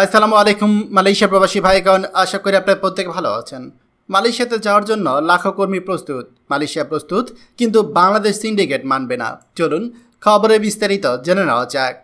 আসসালামু আলাইকুম, মালয়েশিয়া প্রবাসী ভাই ভাইগণ। আশা করি আপনার প্রত্যেকে ভালো আছেন। মালয়েশিয়াতে যাওয়ার জন্য লাখো কর্মী প্রস্তুত। মালয়েশিয়া প্রস্তুত, কিন্তু বাংলাদেশ সিন্ডিকেট মানবে না। চলুন খবরে বিস্তারিত জেনে নেওয়া যাক।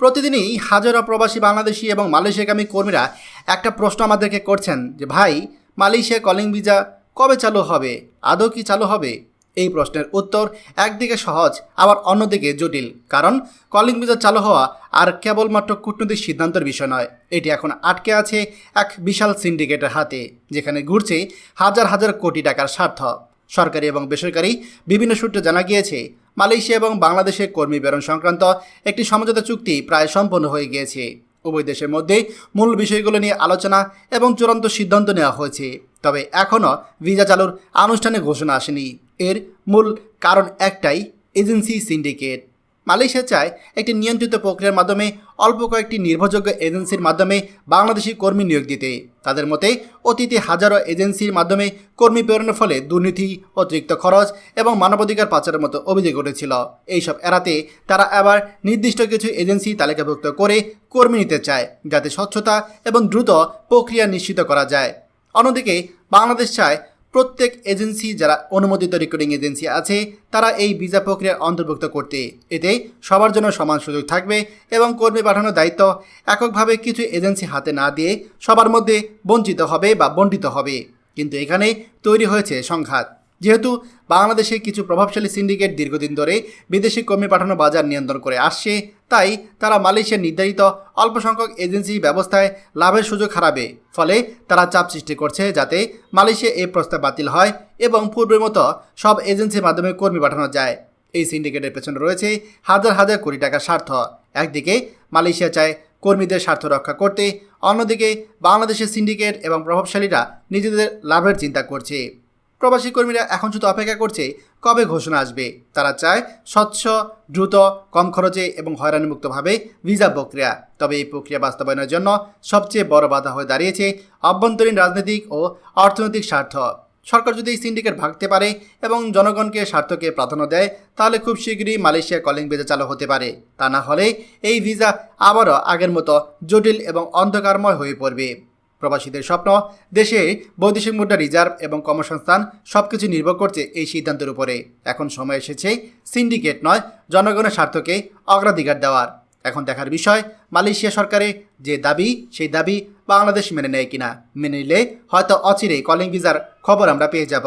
প্রতিদিনই হাজারো প্রবাসী বাংলাদেশি এবং মালয়েশিয়াগামী কর্মীরা একটা প্রশ্ন আমাদেরকে করছেন যে, ভাই, মালয়েশিয়া কলিং ভিসা কবে চালু হবে? আদৌ কি চালু হবে? এই প্রশ্নের উত্তর একদিকে সহজ, আবার অন্যদিকে জটিল। কারণ কলিং ভিসা চালু হওয়া আর কেবলমাত্র কূটনৈতিক সিদ্ধান্তের বিষয় নয়। এটি এখন আটকে আছে এক বিশাল সিন্ডিকেটের হাতে, যেখানে ঘুরছে হাজার হাজার কোটি টাকার স্বার্থ। সরকারি এবং বেসরকারি বিভিন্ন সূত্রে জানা গিয়েছে, মালয়েশিয়া এবং বাংলাদেশের কর্মী বেরন সংক্রান্ত একটি সমঝোতা চুক্তি প্রায় সম্পন্ন হয়ে গিয়েছে। উভয় দেশের মধ্যে মূল বিষয়গুলো নিয়ে আলোচনা এবং চূড়ান্ত সিদ্ধান্ত নেওয়া হয়েছে। তবে এখনও ভিসা চালুর আনুষ্ঠানিক ঘোষণা আসেনি। এর মূল কারণ একটাই এজেন্সি সিন্ডিকেট। মালয়েশিয়া চায় একটি নিয়ন্ত্রিত প্রক্রিয়ার মাধ্যমে অল্প কয়েকটি নির্ভরযোগ্য এজেন্সির মাধ্যমে বাংলাদেশি কর্মী নিয়োগ দিতে। তাদের মতে, অতীতে হাজারো এজেন্সির মাধ্যমে কর্মী প্রেরণের ফলে দুর্নীতি, অতিরিক্ত খরচ এবং মানবাধিকার পাচারের মতো অভিযোগ উঠেছিল। এইসব এড়াতে তারা আবার নির্দিষ্ট কিছু এজেন্সি তালিকাভুক্ত করে কর্মী নিতে চায়, যাতে স্বচ্ছতা এবং দ্রুত প্রক্রিয়া নিশ্চিত করা যায়। অন্যদিকে, বাংলাদেশ চায় প্রত্যেক এজেন্সি যারা অনুমোদিত রেকর্ডিং এজেন্সি আছে, তারা এই ভিসা প্রক্রিয়ার অন্তর্ভুক্ত করতে, এতে সবার জন্য সমান সুযোগ থাকবে এবং কর্মী পাঠানোর দায়িত্ব এককভাবে কিছু এজেন্সি হাতে না দিয়ে সবার মধ্যে বঞ্চিত হবে বা বণ্টিত হবে। কিন্তু এখানে তৈরি হয়েছে সংঘাত। যেহেতু বাংলাদেশে কিছু প্রভাবশালী সিন্ডিকেট দীর্ঘদিন ধরে বিদেশি কর্মী পাঠানো বাজার নিয়ন্ত্রণ করে আসছে, তাই তারা মালয়েশিয়ার নির্ধারিত অল্প সংখ্যক এজেন্সি ব্যবস্থায় লাভের সুযোগ হারাবে। ফলে তারা চাপ সৃষ্টি করছে যাতে মালয়েশিয়া এই প্রস্তাব বাতিল হয় এবং পূর্বের মতো সব এজেন্সির মাধ্যমে কর্মী পাঠানো যায়। এই সিন্ডিকেটের পেছনে রয়েছে হাজার হাজার কোটি টাকার স্বার্থ। একদিকে মালয়েশিয়া চায় কর্মীদের স্বার্থ রক্ষা করতে, অন্যদিকে বাংলাদেশের সিন্ডিকেট এবং প্রভাবশালীরা নিজেদের লাভের চিন্তা করছে। প্রবাসী কর্মীরা এখন শুধু অপেক্ষা করছে কবে ঘোষণা আসবে। তারা চায় স্বচ্ছ, দ্রুত, কম খরচে এবং হয়রানিমুক্তভাবে ভিসা প্রক্রিয়া। তবে এই প্রক্রিয়া বাস্তবায়নের জন্য সবচেয়ে বড় বাধা হয়ে দাঁড়িয়েছে অভ্যন্তরীণ রাজনৈতিক ও অর্থনৈতিক স্বার্থ। সরকার যদি সিন্ডিকেট ভাগতে পারে এবং জনগণকে স্বার্থকে প্রাধান্য দেয়, তাহলে খুব শীঘ্রই মালয়েশিয়া কলিং ভিসা চালু হতে পারে। তা না হলে এই ভিসা আবারও আগের মতো জটিল এবং অন্ধকারময় হয়ে পড়বে। প্রবাসীদের স্বপ্ন, দেশে বৈদেশিক মুদ্রা রিজার্ভ এবং কর্মসংস্থান সব কিছু নির্ভর করছে এই সিদ্ধান্তের উপরে। এখন সময় এসেছে সিন্ডিকেট নয়, জনগণের স্বার্থকে অগ্রাধিকার দেওয়ার। এখন দেখার বিষয়, মালয়েশিয়া সরকারে যে দাবি, সেই দাবি বাংলাদেশ মেনে নেয় কিনা? মেনে নিলে হয়তো অচিরেই কলিং ভিসার খবর আমরা পেয়ে যাব।